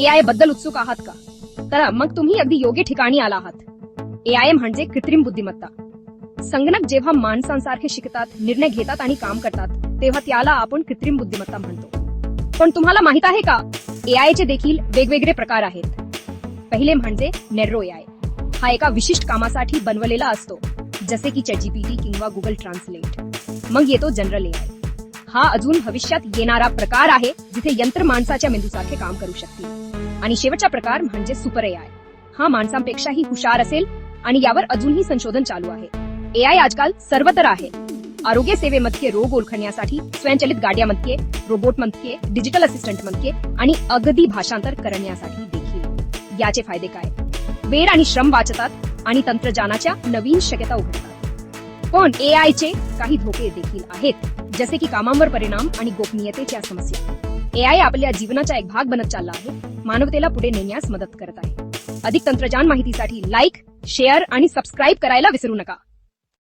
एआयबद्दल उत्सुक आहात का? तर मग तुम्ही अगदी योग्य ठिकाणी आला आहात. एआय म्हणजे कृत्रिम बुद्धिमत्ता. संगणक जेव्हा माणसांसारखे शिकतात निर्णय घेतात आणि काम करतात तेव्हा त्याला आपण कृत्रिम बुद्धिमत्ता म्हणतो. पण तुम्हाला माहीत आहे का? एआय चे देखील वेगवेगळे प्रकार आहेत. पहिले म्हणजे नेरो एआय हा एका विशिष्ट कामासाठी बनवलेला असतो जसे की चॅटजीपीटी किंवा गुगल ट्रान्सलेट. मग येतो जनरल एआय हा अजून भविष्यात येणारा प्रकार आहे जिथे यंत्र माणसाच्या मेंदूसारखे काम करू शकतील. आणि शेवटचा प्रकार म्हणजे सुपर एआय हा माणसांपेक्षाही हुशार असेल आणि यावर अजूनही संशोधन चालू आहे. एआय आजकाल सर्वत्र आहे. आरोग्य सेवेमध्ये रोग ओळखण्यासाठी स्वयंचलित गाड्यामध्ये रोबोटमध्ये डिजिटल असिस्टंटमध्ये आणि अगदी भाषांतर करण्यासाठी देखील. याचे फायदे काय? वेळ आणि श्रम वाचतात आणि तंत्रज्ञानाच्या नवीन शक्यता उघडतात. पण एआय चे काही धोके देखील आहेत. जसे की कामांवर परिणाम आणि गोपनीयतेच्या समस्या. एआय आपल्या जीवनाचा एक भाग बनत चालला आहे. मानवतेला पुढे नेण्यास मदत करत आहे. अधिक तंत्रज्ञान माहितीसाठी लाईक शेअर आणि सबस्क्राईब करायला विसरू नका.